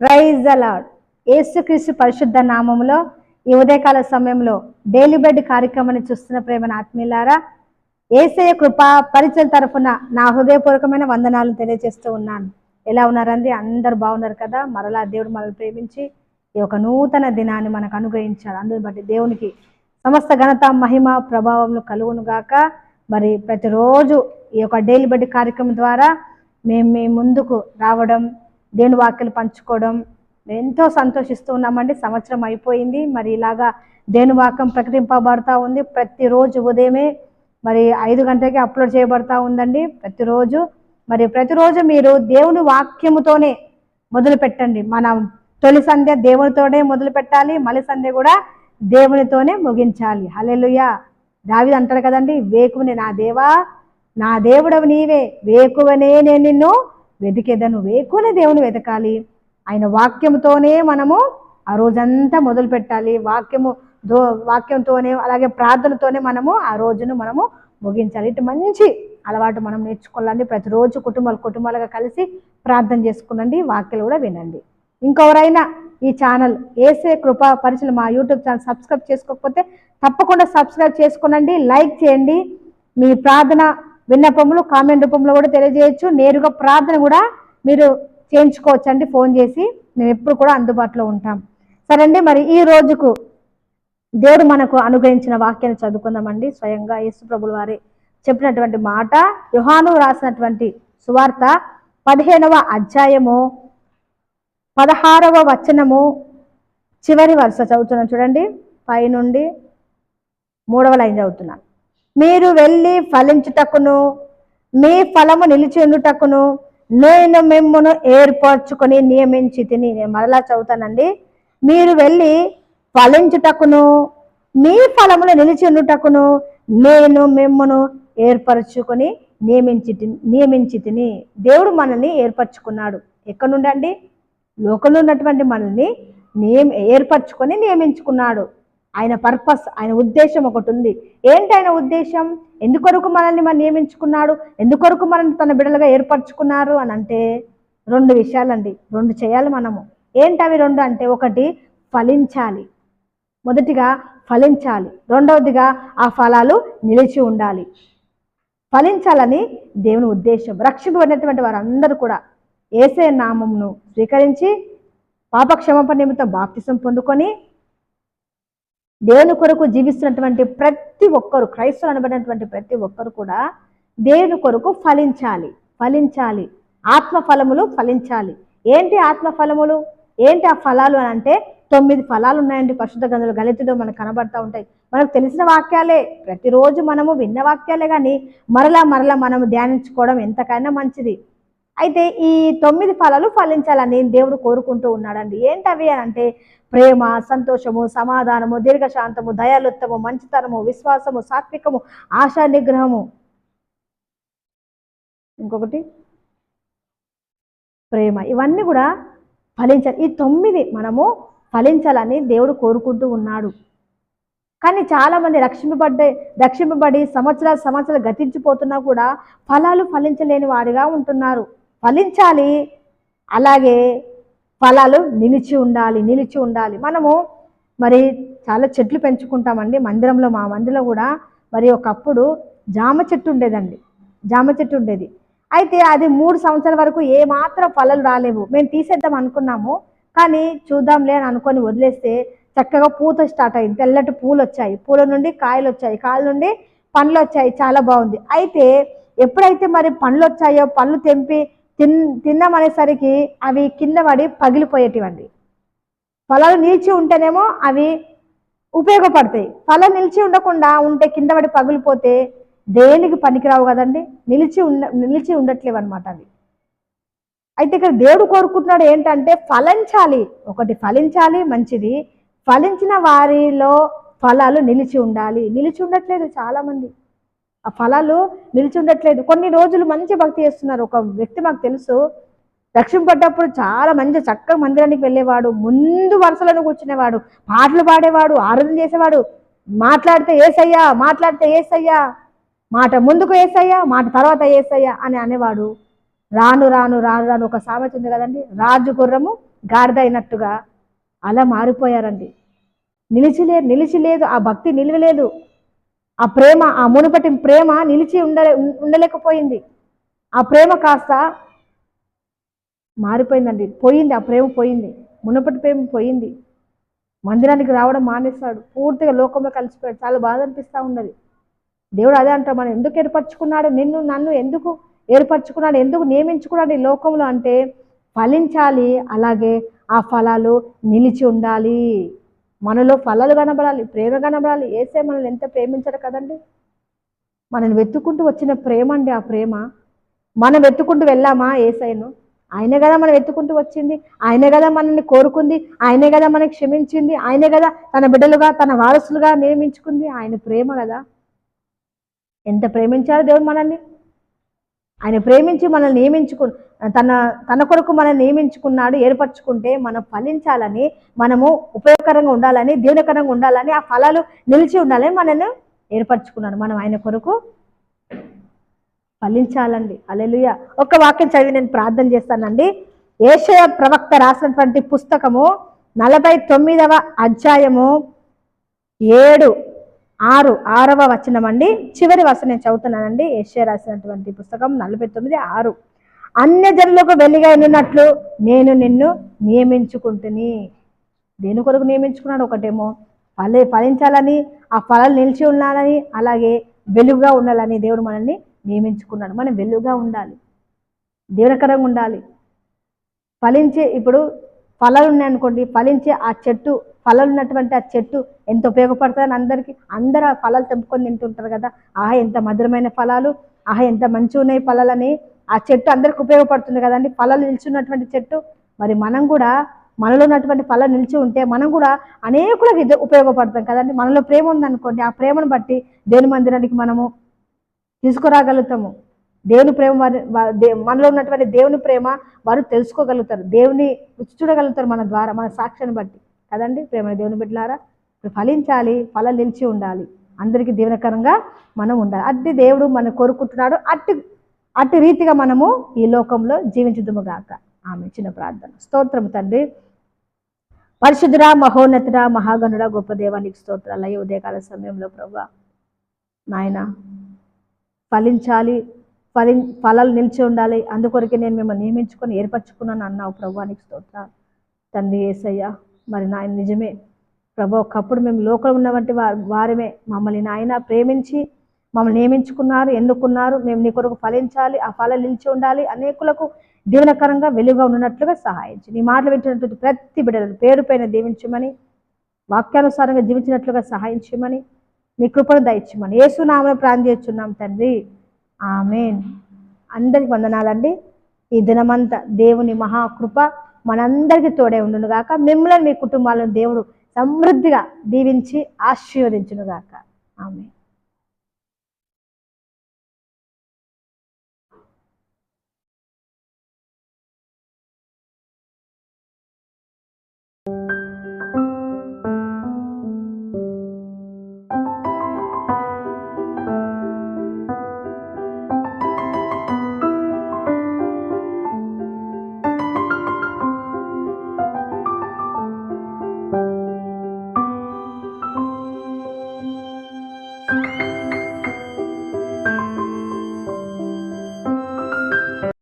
Praise అలాడ్ ఏసుక్రీస్తు పరిశుద్ధ నామంలో ఈ ఉదయకాల సమయంలో డైలీ బెడ్ కార్యక్రమాన్ని చూస్తున్న ప్రేమ ఆత్మీయులారా ఏసయ కృప పరిచయం తరఫున నా హృదయపూర్వకమైన వందనాలు తెలియజేస్తూ ఉన్నాను. ఎలా ఉన్నారండి? అందరు బాగున్నారు కదా? మరలా దేవుడు మనల్ని ప్రేమించి ఈ యొక్క నూతన దినాన్ని మనకు అనుగ్రహించాడు. అందుని బట్టి దేవునికి సమస్త ఘనత మహిమ ప్రభావం కలుగునుగాక మరి ప్రతిరోజు ఈ యొక్క డైలీ బెడ్ కార్యక్రమం ద్వారా మేము మీ ముందుకు రావడం దేవుని వాక్యలు పంచుకోవడం. ఎంతో సంతోషిస్తూ ఉన్నామండి. సంవత్సరం అయిపోయింది. మరి ఇలాగా దేవుని వాక్యం ప్రకటింపబడతా ఉంది. ప్రతిరోజు ఉదయమే మరి ఐదు గంటలకి అప్లోడ్ చేయబడతా ఉందండి. ప్రతిరోజు మరి ప్రతిరోజు మీరు దేవుని వాక్యముతోనే మొదలు పెట్టండి. మనం తొలి సంధ్య దేవునితోనే మొదలు పెట్టాలి. మలి సంధ్య కూడా దేవునితోనే ముగించాలి. హల్లెలూయా. దావిది అంటాడు కదండి వేకువని నా దేవా నా దేవుడవు నీవే. వేకువనే నేను నిన్ను వెతికేదను వేకునే దేవుని వెతకాలి? ఆయన వాక్యముతోనే మనము ఆ రోజంతా మొదలు పెట్టాలి. వాక్యము దో వాక్యంతోనే అలాగే ప్రార్థనతోనే మనము ఆ రోజును మనము ముగించాలి. ఇటు మంచి అలవాటు మనం నేర్చుకోవాలండి. ప్రతిరోజు కుటుంబాలు కుటుంబాలుగా కలిసి ప్రార్థన చేసుకునండి. వాక్యాలు కూడా వినండి. ఇంకెవరైనా ఈ ఛానల్ ఏసే కృపా పరిచయం మా యూట్యూబ్ ఛానల్ సబ్స్క్రైబ్ చేసుకోకపోతే తప్పకుండా సబ్స్క్రైబ్ చేసుకోనండి. లైక్ చేయండి. మీ ప్రార్థన విన్నపములు కామెంట్ రూపంలో కూడా తెలియజేయచ్చు. నేరుగా ప్రార్థన కూడా మీరు చేయించుకోవచ్చు అండి ఫోన్ చేసి. మేము ఎప్పుడు కూడా అందుబాటులో ఉంటాం. సరే అండి మరి ఈ రోజుకు దేవుడు మనకు అనుగ్రహించిన వాక్యాన్ని చదువుకుందామండి. స్వయంగా యేసు ప్రభుల వారి చెప్పినటువంటి మాట యుహాను రాసినటువంటి సువార్త పదిహేనవ అధ్యాయము పదహారవ వచనము చివరి వరుస చదువుతున్నాను చూడండి. పైనుండి మూడవ లైన్ చదువుతున్నాను మీరు వెళ్ళి ఫలించుటకును మీ ఫలము నిలిచిండుటకును నేను మిమ్మను ఏర్పరచుకొని నియమించి తిని నేను మరలా చదువుతానండి. మీరు వెళ్ళి ఫలించుటకును మీ ఫలములు నిలిచిండుటకును నేను మిమ్మను ఏర్పరచుకొని నియమించి నియమించి తిని దేవుడు మనల్ని ఏర్పరచుకున్నాడు. ఎక్కడ నుండి అండి లోకంలో ఉన్నటువంటి మనల్ని నియమ ఏర్పరచుకొని నియమించుకున్నాడు. ఆయన పర్పస్ ఆయన ఉద్దేశం ఒకటి ఉంది. ఏంటి ఆయన ఉద్దేశం? ఎందుకొరకు మనల్ని మనం నియమించుకున్నాడు? ఎందుకొరకు మనల్ని తన బిడ్డలుగా ఏర్పరచుకున్నారు అని అంటే రెండు విషయాలండి. రెండు చేయాలి మనము. ఏంటి అవి రెండు అంటే ఒకటి ఫలించాలి. మొదటిగా ఫలించాలి. రెండవదిగా ఆ ఫలాలు నిలిచి ఉండాలి. ఫలించాలని దేవుని ఉద్దేశం. రక్షింపబడినటువంటి వారందరూ కూడా ఏసే నామంను స్వీకరించి పాపక్షమప నిమిత్తం బాప్తిసం పొందుకొని దేవుని కొరకు జీవిస్తున్నటువంటి ప్రతి ఒక్కరు క్రైస్తవులు అనబడినటువంటి ప్రతి ఒక్కరు కూడా దేవుని కొరకు ఫలించాలి ఫలించాలి. ఆత్మ ఫలములు ఫలించాలి. ఏంటి ఆత్మ ఫలములు ఏంటి ఆ ఫలాలు అని అంటే తొమ్మిది ఫలాలు ఉన్నాయండి పరిశుద్ధ గ్రంథాలు. గలితుడు మనకు కనబడతా ఉంటాయి. మనకు తెలిసిన వాక్యాలే. ప్రతిరోజు మనము విన్న వాక్యాలే కానీ మరలా మరలా మనము ధ్యానించుకోవడం ఎంతకైనా మంచిది. అయితే ఈ తొమ్మిది ఫలాలు ఫలించాలని దేవుడు కోరుకుంటూ ఉన్నాడండి. ఏంటవి అని అంటే ప్రేమ సంతోషము సమాధానము దీర్ఘశాంతము దయాలుత్తము మంచితనము విశ్వాసము సాత్వికము ఆశా నిగ్రహము. ఇంకొకటి ప్రేమ. ఇవన్నీ కూడా ఫలించాలి. ఈ తొమ్మిది మనము ఫలించాలని దేవుడు కోరుకుంటూ ఉన్నాడు. కానీ చాలామంది రక్షింపబడ్డే రక్షింపబడి సంవత్సరాలు సంవత్సరాలు గతించిపోతున్నా కూడా ఫలాలు ఫలించలేని వారిగా ఉంటున్నారు. ఫలించాలి. అలాగే ఫలాలు నిలిచి ఉండాలి నిలిచి ఉండాలి. మనము మరి చాలా చెట్లు పెంచుకుంటామండి. మందిరంలో మా మందిలో కూడా మరి ఒకప్పుడు జామ చెట్టు ఉండేదండి. జామ చెట్టు ఉండేది. అయితే అది మూడు సంవత్సరాల వరకు ఏమాత్రం మాత్రం ఫలాలు రాలేవు. మేము తీసేద్దాం అనుకున్నాము. కానీ చూద్దాంలే అని అనుకొని వదిలేస్తే చక్కగా పూత స్టార్ట్ అయింది. తెల్లటి పూలు వచ్చాయి. పూల నుండి కాయలు వచ్చాయి. కాయల నుండి పండ్లు వచ్చాయి. చాలా బాగుంది. అయితే ఎప్పుడైతే మరి పండ్లు వచ్చాయో పళ్ళు తెంపి తిన్ తిన్నామనేసరికి అవి కింద పడి పగిలిపోయేటివండి. ఫలాలు నిలిచి ఉంటేనేమో అవి ఉపయోగపడతాయి. ఫలం నిలిచి ఉండకుండా ఉంటే కింద పడి పగిలిపోతే దేనికి పనికిరావు కదండి? నిలిచి ఉండ నిలిచి ఉండట్లేవు అనమాట అవి. అయితే ఇక్కడ దేవుడు కోరుకుంటున్నాడు ఏంటంటే ఫలించాలి. ఒకటి ఫలించాలి మంచిది. ఫలించిన వారిలో ఫలాలు నిలిచి ఉండాలి. నిలిచి ఉండట్లేదు చాలామంది. ఆ ఫలాలు నిలిచి ఉండట్లేదు కొన్ని రోజులు మంచి భక్తి చేస్తున్నారు. ఒక వ్యక్తి మాకు తెలుసు. రక్షింపడ్డప్పుడు చాలా మంచి చక్కగా మందిరానికి వెళ్ళేవాడు. ముందు వరుసలను కూర్చునేవాడు. పాటలు పాడేవాడు. ఆరాధన చేసేవాడు. మాట్లాడితే ఏసయ్యా మాట్లాడితే ఏసయ్యా మాట ముందుకు ఏసయ్యా మాట తర్వాత ఏసయ్యా అని అనేవాడు. రాను రాను రాను రాను. ఒక సామెత ఉంది కదండి. రాజు గుర్రము గాడిద అయినట్టుగా అలా మారిపోయారండి. నిలిచిలే నిలిచి లేదు ఆ భక్తి నిలవలేదు. ఆ ప్రేమ ఆ మునుపటి ప్రేమ నిలిచి ఉండలే ఉండలేకపోయింది. ఆ ప్రేమ కాస్త మారిపోయిందండి. పోయింది ఆ ప్రేమ పోయింది. మునుపటి ప్రేమ పోయింది. మందిరానికి రావడం మానేస్తాడు పూర్తిగా లోకంలో కలిసిపోయాడు. చాలా బాధ అనిపిస్తూ ఉన్నది. దేవుడు అదే అంటాడు మనం ఎందుకు ఏర్పరచుకున్నాడు? నిన్ను నన్ను ఎందుకు ఏర్పరచుకున్నాడు? ఎందుకు నియమించుకున్నాడు ఈ లోకంలో? అంటే ఫలించాలి అలాగే ఆ ఫలాలు నిలిచి ఉండాలి. మనలో ఫలాలు కనబడాలి ప్రేమ కనబడాలి. ఏసే మనల్ని ఎంత ప్రేమించాడు కదండి? మనల్ని వెతుక్కుంటూ వచ్చిన ప్రేమ అండి ఆ ప్రేమ. మనం వెతుక్కుంటూ వెళ్ళామా ఏసైను? ఆయనే కదా మనం ఎత్తుకుంటూ వచ్చింది. ఆయనే కదా మనల్ని కోరుకుంది. ఆయనే కదా మనకి క్షమించింది. ఆయనే కదా తన బిడ్డలుగా తన వారసులుగా నియమించుకుంది. ఆయన ప్రేమ కదా. ఎంత ప్రేమించారు దేవుడు మనల్ని? ఆయన ప్రేమించి మనల్ని నియమించుకు తన తన కొరకు మనల్ని నియమించుకున్నాడు ఏర్పరచుకుంటే మనం ఫలించాలని మనము ఉపయోగకరంగా ఉండాలని దీవనకరంగా ఉండాలని ఆ ఫలాలు నిలిచి ఉండాలని మనల్ని ఏర్పరచుకున్నాడు. మనం ఆయన కొరకు ఫలించాలండి. అలెలుయ ఒక వాక్యం చదివి నేను ప్రార్థన చేస్తానండి. ఏషయ ప్రవక్త రాసినటువంటి పుస్తకము నలభై తొమ్మిదవ అధ్యాయము ఏడు ఆరు ఆరవ వచనం అండి. చివరి వచనం నేను చదువుతున్నానండి. ఏషియా రాసినటువంటి పుస్తకం నలభై తొమ్మిది ఆరు. అన్య జనులకు వెలిగా ఉన్నట్లు నేను నిన్ను నియమించుకుంటుని. దేని కొరకు నియమించుకున్నాడు ఒకటేమో? ఫలి ఫలించాలని ఆ ఫలాలు నిలిచి ఉండాలని అలాగే వెలుగుగా ఉండాలని దేవుడు మనల్ని నియమించుకున్నాడు. మనం వెలుగుగా ఉండాలి. దీవనకరంగా ఉండాలి. ఫలించే ఇప్పుడు ఫలాలు ఉన్నాయనుకోండి ఫలించే ఆ చెట్టు ఫలాలు ఉన్నటువంటి ఆ చెట్టు ఎంత ఉపయోగపడుతుందని అందరికీ అందరూ ఆ ఫలాలు తెంపుకొని తింటుంటారు కదా. ఆహా ఎంత మధురమైన ఫలాలు ఆహా ఎంత మంచి ఉన్నాయి ఫలాలని. ఆ చెట్టు అందరికి ఉపయోగపడుతుంది కదండి. ఫలాలు నిల్చున్నటువంటి చెట్టు. మరి మనం కూడా మనలో ఉన్నటువంటి ఫలం నిలిచి ఉంటే మనం కూడా అనేకులకు ఇది ఉపయోగపడతాం కదండి. మనలో ప్రేమ ఉందనుకోండి ఆ ప్రేమను బట్టి దేని మందిరానికి మనము తీసుకురాగలుగుతాము? దేవుని ప్రేమ వారి మనలో ఉన్నటువంటి దేవుని ప్రేమ వారు తెలుసుకోగలుగుతారు. దేవుని రుచి చూడగలుగుతారు మన ద్వారా మన సాక్ష్యాన్ని బట్టి. కదండి? ప్రేమ దేవుని బిడ్డలారా ఇప్పుడు ఫలించాలి ఫలం నిలిచి ఉండాలి. అందరికీ దీవెనకరంగా మనం ఉండాలి. అట్టి దేవుడు మనం కోరుకుంటున్నాడు. అట్టి అట్టి రీతిగా మనము ఈ లోకంలో జీవించుదుము గాక. ఆమె చిన్న ప్రార్థన. స్తోత్రం తండ్రి. పరిశుద్ధురా మహోన్నతుడా మహాగణుడా గొప్ప దేవానికి స్తోత్రాలు. ఉదయకాల సమయంలో ప్రభా నాయన ఫలించాలి ఫలి ఫలాలు నిలిచి ఉండాలి. అందుకొరకే నేను మిమ్మల్ని నియమించుకొని ఏర్పరచుకున్నాను అన్నావు ప్రభువానికి స్తోత్రాలు. తండ్రి ఏసయ్య మరి నాయన నిజమే. ప్రభు ఒకప్పుడు మేము లోకంలో ఉన్నవంటి వారమే. మమ్మల్ని నాయన ప్రేమించి మమ్మల్ని నియమించుకున్నారు ఎన్నుకున్నారు. మేము నీ కొరకు ఫలించాలి ఆ ఫలం నిలిచి ఉండాలి. అనేకులకు దీవనకరంగా వెలుగుగా ఉన్నట్లుగా సహాయించి. నీ మాటలు వింటున్నటువంటి ప్రతి బిడ్డలను పేరు పైన దీవించమని వాక్యానుసారంగా జీవించినట్లుగా సహాయించమని నీ కృపను దయచేయమని. ఏసునామను ప్రాంతిస్తున్నాం తండ్రి. ఆమెన్. అందరికి వందనాలండి. ఈ దినమంతా దేవుని మహాకృప మనందరికీ తోడే ఉండునుగాక. మిమ్మల్ని మీ కుటుంబాలను దేవుడు సమృద్ధిగా దీవించి ఆశీర్వదించును గాక ఆమె